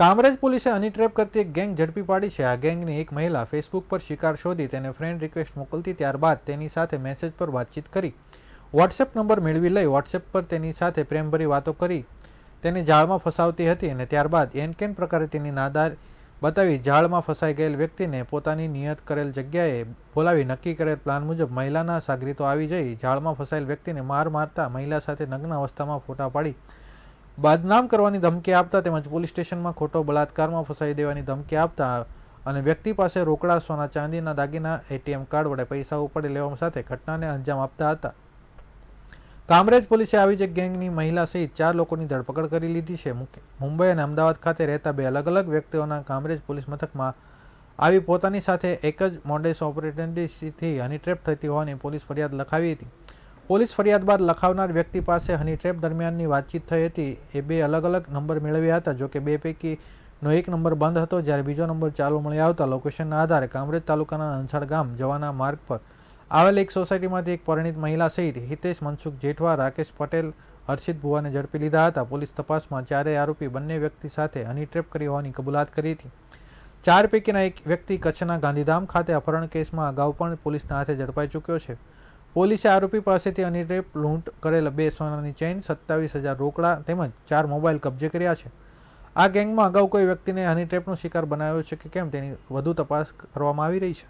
કામરેજ પોલીસે હની ટ્રેપ કરતી એક ગેંગ ઝડપી પાડી છે. આ ગેંગની એક મહિલા ફેસબુક પર શિકાર શોધી તેને ફ્રેન્ડ રિક્વેસ્ટ મોકલતી ત્યારબાદ તેની સાથે મેસેજ પર વાતચીત કરી. વોટ્સએપ નંબર મેળવી લઈ વોટ્સએપ પર તેની સાથે પ્રેમભરી વાતો કરી. તેને જાળમાં ફસાવતી હતી અને ત્યારબાદ એનકેન પ્રકારે તેની નાદાર બતાવી જાળમાં ફસાઈ ગયેલ વ્યક્તિને પોતાની નિયત કરેલ જગ્યાએ બોલાવી નક્કી કરેલ પ્લાન મુજબ મહિલાના સાગરીતો આવી જઈ જાળમાં ફસાયેલ વ્યક્તિને માર મારતા મહિલા સાથે નગ્ન અવસ્થામાં ફોટા પાડી. બદનામ કરવાની ધમકી આપતા તેમજ પોલીસ સ્ટેશનમાં ખોટો બળાત્કારમાં ફસાઈ દેવાની ધમકી આપતા અને વ્યક્તિ પાસે રોકડા, સોના ચાંદીના દાગીના, એટીએમ કાર્ડ વડે પૈસા ઉપાડી લેવા સાથે ઘટનાને અંજામ આપતા હતા. કામરેજ પોલીસે આવી જ ગેંગની મહિલા સહિત ચાર લોકોની ધરપકડ કરી લીધી છે. મુંબઈ અને અમદાવાદ ખાતે રહેતા બે અલગ અલગ વ્યક્તિઓના કામરેજ પોલીસ મથકમાં આવી પોતાની સાથે એક જ મોડેસ ઓપરેટન્ડીથી હની થતી હોવાની પોલીસ ફરિયાદ લખાવી હતી. પોલીસ ફરિયાદ બાદ લખાવનાર વ્યક્તિ પાસે હની ટ્રેપ દરમિયાનની વાતચીત થઈ હતી. એ બે અલગ અલગ નંબર મેળવ્યા હતા. જોકે બે પૈકીનો એક નંબર બંધ હતો, જ્યારે બીજો નંબર ચાલુ મળી આવતા લોકેશનના આધારે કામરેજ તાલુકાના અંસાડ ગામ જવાના માર્ગ પર આવેલ એક સોસાયટીમાંથી એક પરિણીત મહિલા સહિત હિતેશ, મનસુખ જેઠવા, રાકેશ પટેલ, હર્ષિત ભુવાને ઝડપી લીધા હતા. પોલીસ તપાસમાં ચારેય આરોપી બંને વ્યક્તિ સાથે હની ટ્રેપ કરી હોવાની કબૂલાત કરી હતી. ચાર પૈકીના એક વ્યક્તિ કચ્છના ગાંધીધામ ખાતે અપહરણ કેસમાં અગાઉ પણ પોલીસના હાથે ઝડપાઈ ચૂક્યો છે. પોલીસે આરોપી પાસેથી અનિરેપ લૂંટ કરેલા બે સોનાની ચેઇન, સત્તાવીસ હજાર રોકડા તેમજ ચાર મોબાઈલ કબજે કર્યા છે. આ ગેંગમાં અગાઉ કોઈ વ્યક્તિને હની ટ્રેપનો શિકાર બનાવ્યો છે કે કેમ તેની વધુ તપાસ કરવામાં આવી રહી છે.